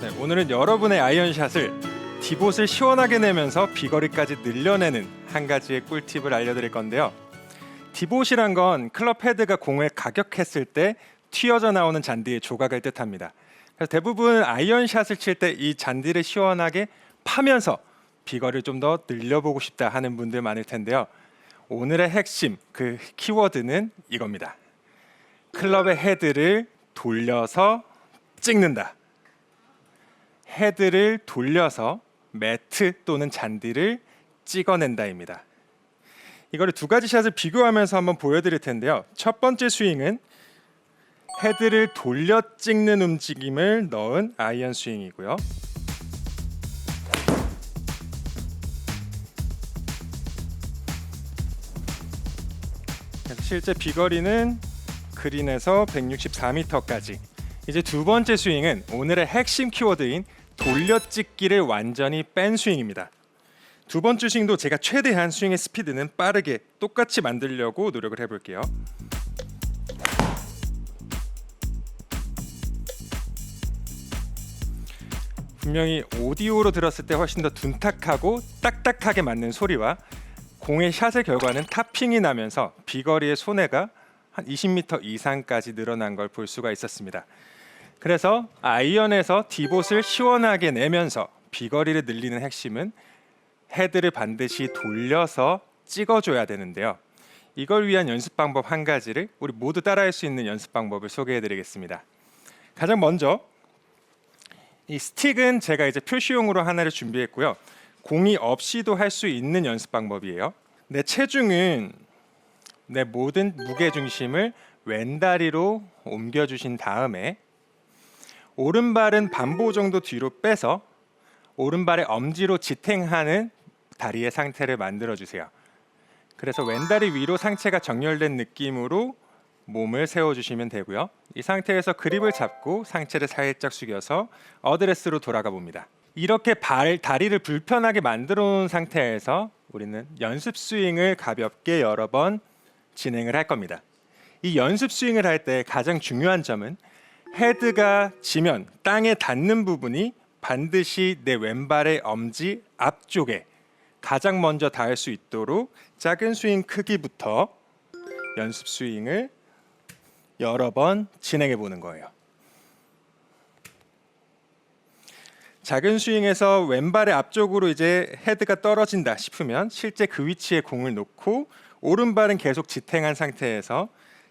네, 오늘은 여러분의 아이언샷을 디봇을 시원하게 내면서 비거리까지 늘려내는 한 가지의 꿀팁을 알려드릴 건데요. 디봇이란 건 클럽 헤드가 공을 가격했을 때 튀어져 나오는 잔디의 조각을 뜻합니다. 그래서 대부분 아이언샷을 칠 때 이 잔디를 시원하게 파면서 비거리를 좀 더 늘려보고 싶다 하는 분들 많을 텐데요. 오늘의 핵심 그 키워드는 이겁니다. 클럽의 헤드를 돌려서 찍는다. 헤드를 돌려서 매트 또는 잔디를 찍어낸다입니다. 이거를 두 가지 샷을 비교하면서 한번 보여드릴 텐데요. 첫 번째 스윙은 헤드를 돌려 찍는 움직임을 넣은 아이언 스윙이고요. 실제 비거리는 그린에서 164m까지. 이제 두 번째 스윙은 오늘의 핵심 키워드인 돌려찍기를 완전히 뺀 스윙입니다. 두 번째 스윙도 제가 최대한 스윙의 스피드는 빠르게 똑같이 만들려고 노력을 해볼게요. 분명히 오디오로 들었을 때 훨씬 더 둔탁하고 딱딱하게 맞는 소리와 공의 샷의 결과는 타핑이 나면서 비거리의 손해가 한 20m 이상까지 늘어난 걸 볼 수가 있었습니다. 그래서 아이언에서 디봇을 시원하게 내면서 비거리를 늘리는 핵심은 헤드를 반드시 돌려서 찍어줘야 되는데요. 이걸 위한 연습 방법 한 가지를 우리 모두 따라할 수 있는 연습 방법을 소개해드리겠습니다. 가장 먼저 이 스틱은 제가 이제 표시용으로 하나를 준비했고요. 공이 없이도 할 수 있는 연습 방법이에요. 내 체중은 내 모든 무게 중심을 왼다리로 옮겨 주신 다음에 오른발은 반보 정도 뒤로 빼서 오른발의 엄지로 지탱하는 다리의 상태를 만들어 주세요. 그래서 왼다리 위로 상체가 정렬된 느낌으로 몸을 세워 주시면 되고요. 이 상태에서 그립을 잡고 상체를 살짝 숙여서 어드레스로 돌아가 봅니다. 이렇게 발 다리를 불편하게 만들어 놓은 상태에서 우리는 연습 스윙을 가볍게 여러 번 진행을 할 겁니다. 이 연습 스윙을 할 때 가장 중요한 점은 헤드가 지면 땅에 닿는 부분이 반드시 내 왼발의 엄지 앞쪽에 가장 먼저 닿을 수 있도록 작은 스윙 크기부터 연습 스윙을 여러 번 진행해 보는 거예요. 작은 스윙에서 왼발의 앞쪽으로 이제 헤드가 떨어진다 싶으면 실제 그 위치에 공을 놓고 오른발은 계속 지탱한 상태에서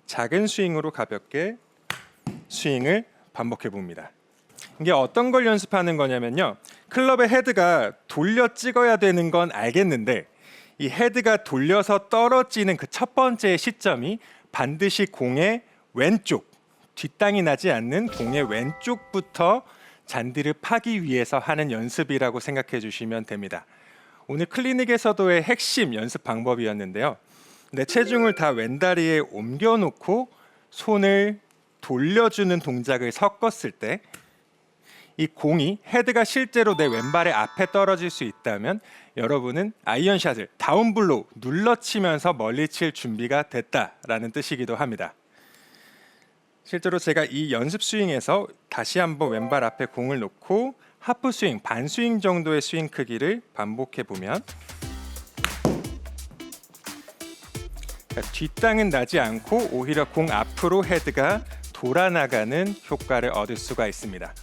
작은 스윙으로 가볍게 스윙을 반복해 봅니다. 이게 어떤 걸 연습하는 거냐면요. 클럽의 헤드가 돌려 찍어야 되는 건 알겠는데 이 헤드가 돌려서 떨어지는 그 첫 번째 시점이 반드시 공의 왼쪽 뒷땅이 나지 않는 공의 왼쪽부터 잔디를 파기 위해서 하는 연습이라고 생각해 주시면 됩니다. 오늘 클리닉에서도의 핵심 연습 방법이었는데요. 내 체중을 다 왼다리에 옮겨 놓고 손을 돌려주는 동작을 섞었을 때 이 공이 헤드가 실제로 내 왼발의 앞에 떨어질 수 있다면 여러분은 아이언샷을 다운블로 눌러치면서 멀리 칠 준비가 됐다라는 뜻이기도 합니다. 실제로 제가 이 연습 스윙에서 다시 한번 왼발 앞에 공을 놓고 하프 스윙, 반 스윙 정도의 스윙 크기를 반복해 보면 그러니까 뒷땅은 나지 않고 오히려 공 앞으로 헤드가 돌아나가는 효과를 얻을 수가 있습니다.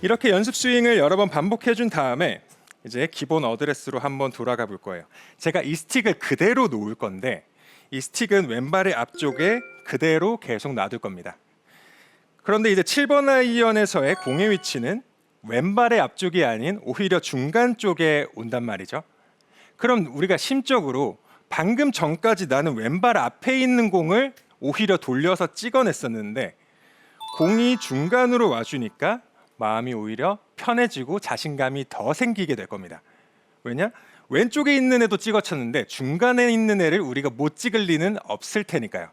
이렇게 연습 스윙을 여러 번 반복해 준 다음에 이제 기본 어드레스로 한번 돌아가 볼 거예요. 제가 이 스틱을 그대로 놓을 건데 이 스틱은 왼발의 앞쪽에 그대로 계속 놔둘 겁니다. 그런데 이제 7번 아이언에서의 공의 위치는 왼발의 앞쪽이 아닌 오히려 중간 쪽에 온단 말이죠. 그럼 우리가 심적으로 방금 전까지 나는 왼발 앞에 있는 공을 오히려 돌려서 찍어냈었는데 공이 중간으로 와주니까 마음이 오히려 편해지고 자신감이 더 생기게 될 겁니다. 왜냐? 왼쪽에 있는 애도 찍어쳤는데 중간에 있는 애를 우리가 못 찍을 리는 없을 테니까요.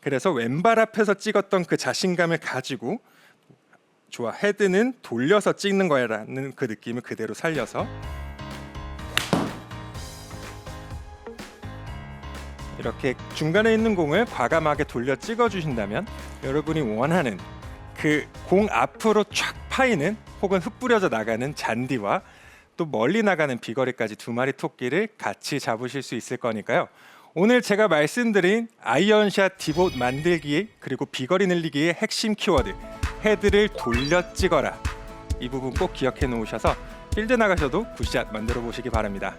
그래서 왼발 앞에서 찍었던 그 자신감을 가지고 좋아 헤드는 돌려서 찍는 거야라는 그 느낌을 그대로 살려서 이렇게 중간에 있는 공을 과감하게 돌려 찍어 주신다면 여러분이 원하는 그 공 앞으로 쫙 파이는 혹은 흩뿌려져 나가는 잔디와 또 멀리 나가는 비거리까지 두 마리 토끼를 같이 잡으실 수 있을 거니까요. 오늘 제가 말씀드린 아이언샷 디봇 만들기 그리고 비거리 늘리기의 핵심 키워드 헤드를 돌려 찍어라 이 부분 꼭 기억해 놓으셔서 필드 나가셔도 굿샷 만들어 보시기 바랍니다.